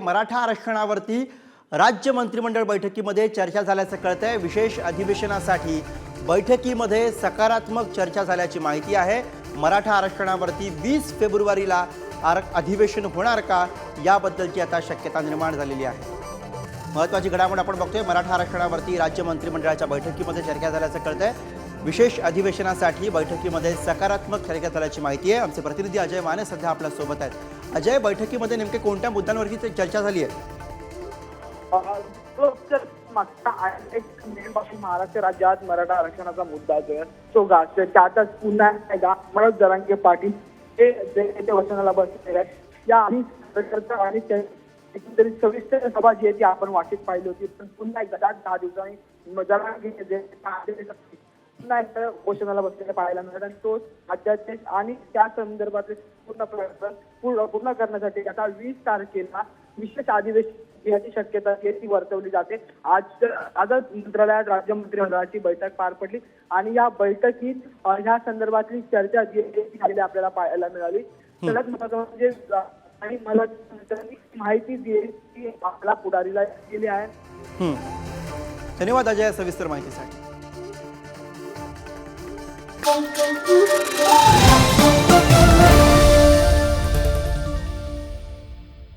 मराठा आरक्षणावरती राज्य मंत्रिमंडळ बैठकीमध्ये चर्चा झाल्याचं कळतंय. विशेष अधिवेशनासाठी बैठकीमध्ये सकारात्मक चर्चा झाल्याची माहिती आहे. मराठा आरक्षणावरती वीस फेब्रुवारीला आर अधिवेशन होणार का याबद्दलची आता शक्यता निर्माण झालेली आहे. महत्त्वाची घडामोड आपण बघतोय. मराठा आरक्षणावरती राज्य मंत्रिमंडळाच्या बैठकीमध्ये चर्चा झाल्याचं कळतंय. विशेष अधिवेशनासाठी बैठकीमध्ये सकारात्मक चर्चा झाल्याची माहिती आहे. आमचे प्रतिनिधी अजय माने सध्या आपल्यासोबत आहेत. अजय बैठकीमध्ये नेमके कोणत्या मुद्द्यांवरती चर्चा झाली आहे? तो तर मागच्या महाराष्ट्र राज्यात मराठा आरक्षणाचा मुद्दा जो आहे तो गाजतोय. त्यातच पुन्हा एकदा मनोज जरांगे पाटील हे जे वचनाला बसलेले आहेत या आधी आणि एकंदरीत सविस्तर सभा जी आहे ती आपण वाचित पाहिली होती. पण पुन्हा एकदा दहा दिवसांनी जरांगे जे घोषणाला बसलेले पाहायला मिळत आणि तो अध्यादेश आणि त्या संदर्भातले पूर्ण पूर्ण पूर्ण करण्यासाठी आता वीस तारखेला विशेष अधिवेशन याची शक्यता आहे ती वर्तवली जाते. आज आजच मंत्रालयात राज्य मंत्रिमंडळाची बैठक पार पडली आणि या बैठकीत ह्या संदर्भातली चर्चा जी आहे ती झालेली आपल्याला पाहायला मिळाली. सगळ्यात महत्वाचं म्हणजे आणि मला माहिती आहे ती आपल्या पुढारीला दिली आहे. धन्यवाद अजय सविस्तर माहितीसाठी. Música